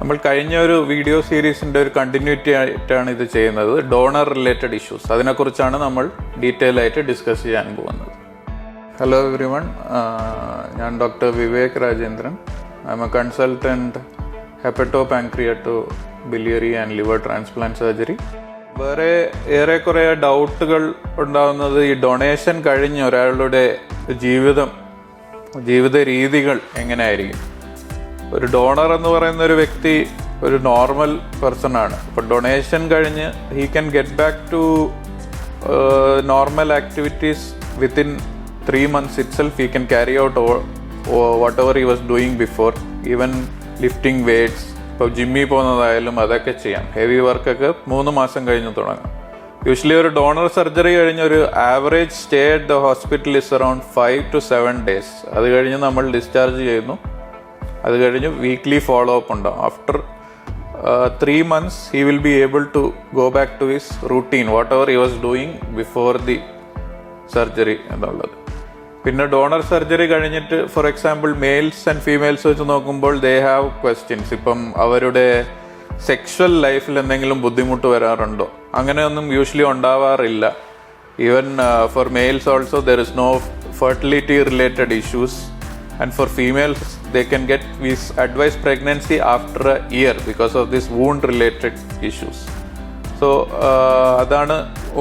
നമ്മൾ കഴിഞ്ഞ ഒരു വീഡിയോ സീരീസിന്റെ ഒരു കണ്ടിന്യൂറ്റി ആയിട്ടാണ് ഇത് ചെയ്യുന്നത്. ഡോണർ റിലേറ്റഡ് ഇഷ്യൂസ് അതിനെക്കുറിച്ചാണ് നമ്മൾ ഡീറ്റെയിൽ ആയിട്ട് ഡിസ്കസ് ചെയ്യാൻ പോകുന്നത്. ഹലോ എവറി വൺ ഞാൻ doctor Vivek Rajendran. I am a consultant hepato pancreato biliary and liver transplant surgery വേറെ ഏറെക്കുറെ ഡൗട്ടുകൾ ഉണ്ടാകുന്നത് ഈ ഡൊണേഷൻ കഴിഞ്ഞ് ഒരാളുടെ ജീവിതം ജീവിത രീതികൾ എങ്ങനെയായിരിക്കും? ഒരു ഡോണർ എന്ന് പറയുന്ന ഒരു വ്യക്തി ഒരു നോർമൽ പേഴ്സൺ ആണ്. അപ്പോൾ ഡൊണേഷൻ കഴിഞ്ഞ് he can get back to normal activities within three months itself he can carry out whatever he was doing before even lifting weights ഇപ്പോൾ ജിമ്മിൽ പോകുന്നതായാലും അതൊക്കെ ചെയ്യാം. ഹെവി വർക്കൊക്കെ മൂന്ന് മാസം കഴിഞ്ഞ് തുടങ്ങാം. യൂഷ്വലി ഒരു ഡോണർ സർജറി കഴിഞ്ഞ ഒരു average stay at the hospital is around five to seven days അത് കഴിഞ്ഞ് നമ്മൾ ഡിസ്ചാർജ് ചെയ്യുന്നു. അത് കഴിഞ്ഞ് വീക്ക്ലി ഫോളോ അപ്പ് ഉണ്ടാവും after three months he will be able to go back to his routine whatever he was doing before the surgery എന്നുള്ളത്. പിന്നെ donor surgery കഴിഞ്ഞിട്ട് for example males and females വെച്ച് നോക്കുമ്പോൾ they have questions ഇപ്പം അവരുടെ sexual ലൈഫിൽ എന്തെങ്കിലും ബുദ്ധിമുട്ട് വരാറുണ്ടോ? അങ്ങനെയൊന്നും യൂഷ്വലി ഉണ്ടാവാറില്ല. Even for males also there is no fertility related issues and for females they can get with advise pregnancy after a year because of this wound related issues so അതാണ്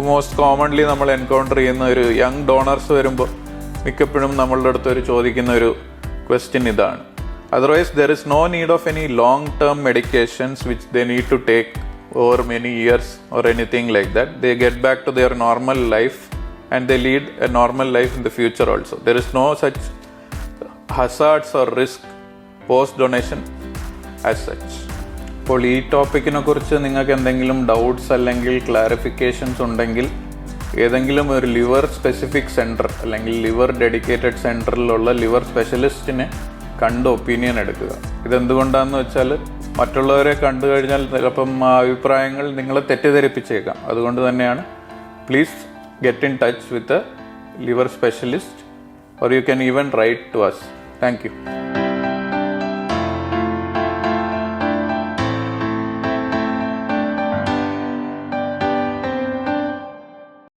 most commonly നമ്മൾ encounter ചെയ്യുന്ന ഒരു young donors വരുമ്പോൾ മിക്കപ്പോഴും നമ്മളുടെ അടുത്ത് ഒരു ചോദിക്കുന്ന ഒരു ക്വസ്റ്റ്യൻ ഇതാണ്. Otherwise there is no need of any long term medications which they need to take over many years or anything like that they get back to their normal life and they lead a normal life in the future also there is no such hazards or risk post donation as such അപ്പോൾ ഈ ടോപ്പിക്കിനെ കുറിച്ച് നിങ്ങൾക്ക് എന്തെങ്കിലും doubts അല്ലെങ്കിൽ clarifications ഉണ്ടെങ്കിൽ ഏതെങ്കിലും ഒരു liver specific centre അല്ലെങ്കിൽ ലിവർ ഡെഡിക്കേറ്റഡ് സെന്ററിലുള്ള ലിവർ സ്പെഷ്യലിസ്റ്റിനെ കണ്ട് ഒപ്പീനിയൻ എടുക്കുക. ഇതെന്തുകൊണ്ടാന്ന് വെച്ചാൽ മറ്റുള്ളവരെ കണ്ടു കഴിഞ്ഞാൽ ചിലപ്പം ആ അഭിപ്രായങ്ങൾ നിങ്ങളെ തെറ്റിദ്ധരിപ്പിച്ചേക്കാം. അതുകൊണ്ട് തന്നെയാണ് please get in touch with liver specialist or you can even write to us. Thank you.